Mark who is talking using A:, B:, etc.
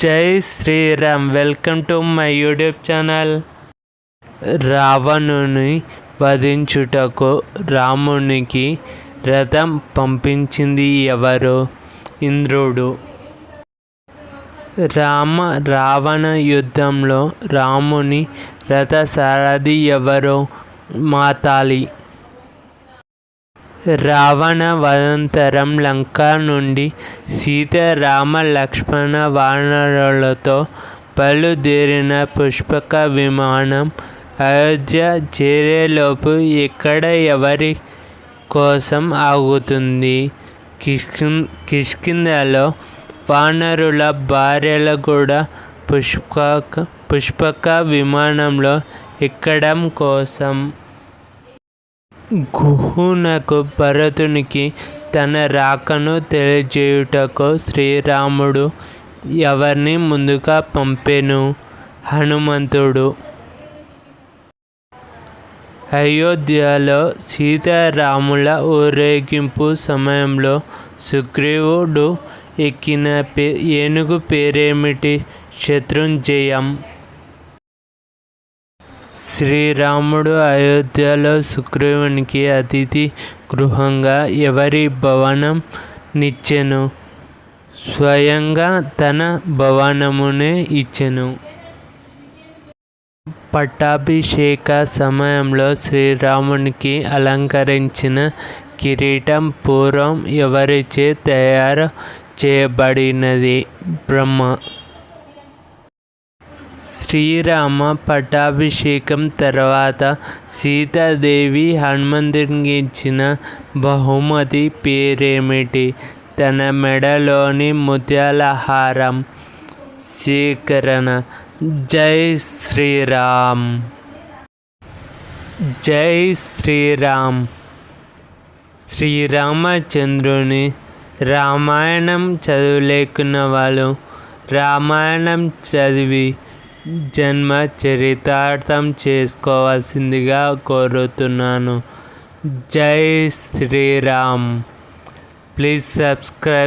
A: జై Shriram. Welcome to my YouTube channel. రావణుని వధించుటకు రామునికి రథం పంపించింది ఎవరు? ఇంద్రుడు. రామ రావణ యుద్ధంలో రాముని రథ సారథి ఎవరు? మాతాలి. రావణ వనంతరం లంక నుండి సీత రామ లక్ష్మణ వానరులతో బయలుదేరిన పుష్పక విమానం అయోధ్య చేరేలోపు ఎక్కడ ఎవరి కోసం ఆగుతుంది? కిష్కిం కిష్కిందలో వానరుల భార్యలు కూడా పుష్పక పుష్పక విమానంలో ఎక్కడం కోసం? గుహునకు భరతునికి తన రాకను తెలియజేయుటకు శ్రీరాముడు ఎవరిని ముందుగా పంపెను? హనుమంతుడు. అయోధ్యలో సీతారాముల ఊరేగింపు సమయంలో సుగ్రీవుడు ఎక్కిన పే ఏనుగు పేరేమిటి? శత్రుంజయం. శ్రీరాముడు అయోధ్యలో సుగ్రీవునికి అతిథి గృహంగా ఎవరి భవనం నిచ్చెను? స్వయంగా తన భవనమునే ఇచ్చెను. పట్టాభిషేక సమయంలో శ్రీరామునికి అలంకరించిన కిరీటం పూర్వం ఎవరిచే తయారు చేయబడినది? బ్రహ్మ శ్రీరామ పట్టాభిషేకం తర్వాత సీతాదేవి హనుమంతునికి ఇచ్చిన బహుమతి పేరేమిటి? తన మెడలోని ముత్యాల హారం జై శ్రీరామ్. జై శ్రీరామ్. శ్రీరామచంద్రుని రామాయణం చదవలేకున్న వాళ్ళు రామాయణం చదివి జన్మ చరితార్థం చేసుకోవాల్సిందిగా కోరుతున్నాను. జై శ్రీరామ్. Please subscribe